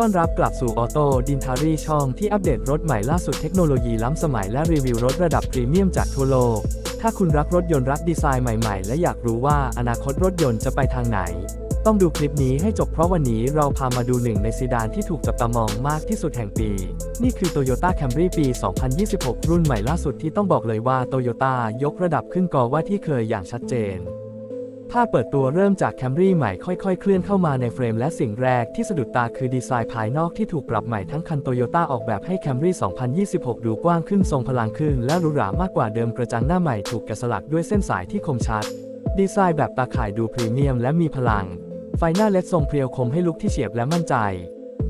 ้อนรับกลับสู่ออโต้ดินทารีช่องที่อัปเดตรถใหม่ล่าสุดเทคโนโลยีล้ำสมัยและรีวิวรถระดับพรีเมียมจากทั่วโลก ถ้าคุณรักรถยนต์รักดีไซน์ใหม่ๆ และอยากรู้ว่าอนาคตรถยนต์จะไปทางไหน ต้องดูคลิปนี้ให้จบเพราะวันนี้เราพามาดูหนึ่งในซีดานที่ถูกจับตามองมากที่สุดแห่งปี นี่คือ Toyota Camry ปี 2026 รุ่นใหม่ล่าสุดที่ต้องบอกเลยว่า Toyota ยกระดับขึ้นกอว่าที่เคยอย่างชัดเจน ภาพเปิดตัวเริ่มจาก Camry ใหม่ค่อยๆ เคลื่อนเข้ามาในเฟรมและสิ่งแรกที่สะดุดตาคือดีไซน์ภายนอกที่ถูกปรับใหม่ทั้งคัน Toyota ออกแบบให้ Camry 2026 ดูกว้างขึ้นทรงพลังขึ้น และหรูหรามากกว่าเดิมกระจังหน้าใหม่ถูกแกะสลักด้วยเส้นสายที่คมชัด ดีไซน์แบบตาข่ายดูพรีเมียมและมีพลัง ไฟหน้าเลดทรงเพรียวคมให้ลุกที่เฉียบและมั่นใจ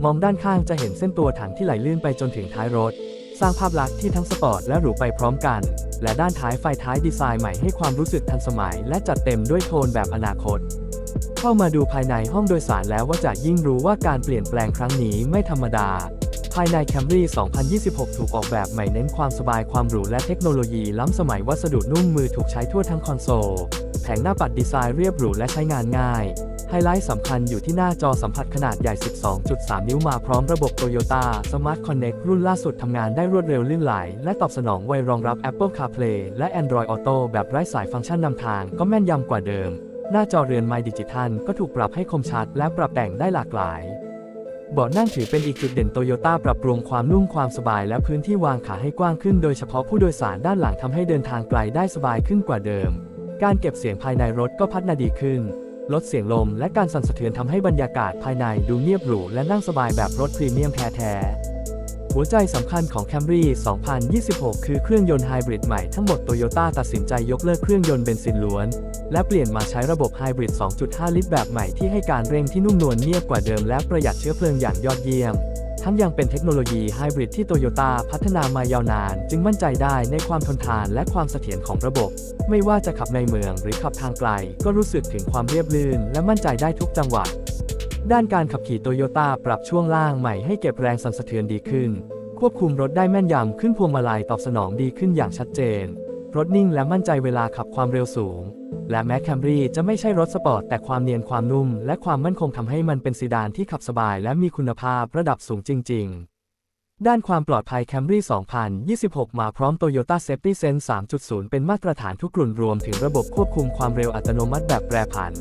มองด้านข้างจะเห็นเส้นตัวถังที่ไหลลื่นไปจนถึงท้ายรถ สร้างภาพลักษณ์ที่ทั้งสปอร์ตและหรูไปพร้อมกัน และด้านท้ายไฟท้ายดีไซน์ใหม่ให้ความรู้สึกทันสมัย และจัดเต็มด้วยโทนแบบอนาคต เข้ามาดูภายในห้องโดยสารแล้วว่าจะยิ่งรู้ว่าการเปลี่ยนแปลงครั้งนี้ไม่ธรรมดาายใน Camry 2026 ถูกออกแบบใหม่เน้นความสบายความหรูและเทคโนโลยีล้ำสมัยวัสดุนุ่มมือถูกใช้ทั่วทั้งคอนโซล แผงหน้าปัดดีไซน์เรียบหรูและใช้งานง่าย ไฮไลท์สำคัญอยู่ที่หน้าจอสัมผัสขนาดใหญ่ 12.3 นิ้วมาพร้อมระบบ Toyota Smart Connect รุ่นล่าสุดทำงานได้รวดเร็วลื่นไหล และตอบสนองไวรองรับ Apple CarPlay และ Android Auto แบบไร้สายฟังก์ชันนำทางก็แม่นยำกว่าเดิม หน้าจอเรือนไมดิจิทัลก็ถูกปรับให้คมชัด และปรับแต่งได้หลากหลาย เบาะนั่งถือเป็นอีกจุดเด่นโตโยต้าปรับปรุงความนุ่มความสบายและพื้นที่วางขาให้กว้างขึ้นโดยเฉพาะผู้โดยสารด้านหลังทำให้เดินทางไกลได้สบายขึ้นกว่าเดิม การเก็บเสียงภายในรถก็พัฒนาดีขึ้น ลดเสียงลมและการสั่นสะเทือนทำให้บรรยากาศภายในดูเงียบหรูและนั่งสบายแบบรถพรีเมียมแท้ๆ หัวใจสำคัญของ Camry 2026 คือเครื่องยนต์ไฮบริดใหม่ทั้งหมดโตโยต้าตัดสินใจยกเลิกเครื่องยนต์เบนซินล้วน และเปลี่ยนมาใช้ระบบไฮบริด 2.5 ลิตรแบบใหม่ที่ให้การเร่งที่นุ่มนวลเนียบกว่าเดิมและประหยัดเชื้อเพลิงอย่างยอดเยี่ยม ทั้งยังเป็นเทคโนโลยีไฮบริดที่โตโยต้าพัฒนามายาวนาน จึงมั่นใจได้ในความทนทานและความเสถียรของระบบ ไม่ว่าจะขับในเมืองหรือขับทางไกล ก็รู้สึกถึงความเรียบรื่น และมั่นใจได้ทุกจังหวะ ด้านการขับขี่โตโยต้าปรับช่วงล่างใหม่ให้เก็บแรงสั่นสะเทือนดีขึ้น ควบคุมรถได้แม่นยำขึ้นพวงมาลัยตอบสนองดีขึ้นอย่างชัดเจน รถนิ่งและมั่นใจเวลาขับความเร็วสูง และแม้แคมรี่จะไม่ใช่รถสปอร์ตแต่ความเนียนความนุ่ม และความมั่นคงทำให้มันเป็นซีดานที่ขับสบาย และมีคุณภาพระดับสูงจริง ๆด้านความปลอดภัย Camry 2026 มาพร้อม Toyota Safety Sense 3.0 เป็นมาตรฐานทุกรุ่นรวมถึงระบบควบคุมความเร็วอัตโนมัติแบบแปรผัน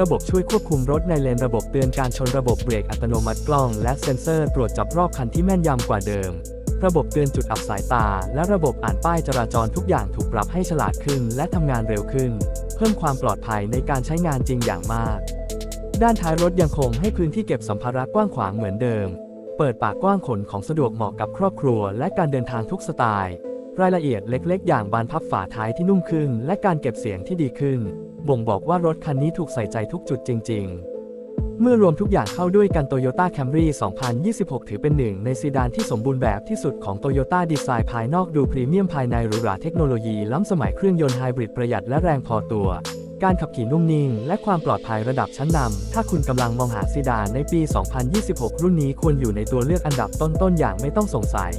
ระบบช่วยควบคุมรถในเลนระบบเตือนการชนระบบเบรกอัตโนมัติกล้อง และเซ็นเซอร์ตรวจจับรอบคันที่แม่นยำกว่าเดิม ระบบเตือนจุดอับสายตา และระบบอ่านป้ายจราจรทุกอย่างถูกปรับให้ฉลาดขึ้น และทำงานเร็วขึ้น เพิ่มความปลอดภัยในการใช้งานจริงอย่างมาก ด้านท้ายรถยังคงให้พื้นที่เก็บสัมภาระกว้างขวางเหมือนเดิม เปิดปากกว้างขนของสะดวกเหมาะกับครอบครัว และการเดินทางทุกสไตล์ รายละเอียดเล็กๆ อย่างบานพับฝาท้ายที่นุ่มขึ้น และการเก็บเสียงที่ดีขึ้น บ่งบอกว่ารถคันนี้ถูกใส่ใจทุกจุดจริง ๆเมื่อรวมทุกอย่างเข้าด้วยกัน Toyota Camry 2026 ถือเป็นหนึ่งในซีดานที่สมบูรณ์แบบที่สุดของ Toyota ดีไซน์ภายนอกดูพรีเมียมภายในหรูหราเทคโนโลยีล้ำสมัยเครื่องยนต์ไฮบริดประหยัดและแรงพอตัว การขับขี่นุ่มนิ่ง และความปลอดภัยระดับชั้นนำ ถ้าคุณกำลังมองหาซีดานในปี 2026 รุ่นนี้ควรอยู่ในตัวเลือกอันดับต้นๆอย่างไม่ต้องสงสัย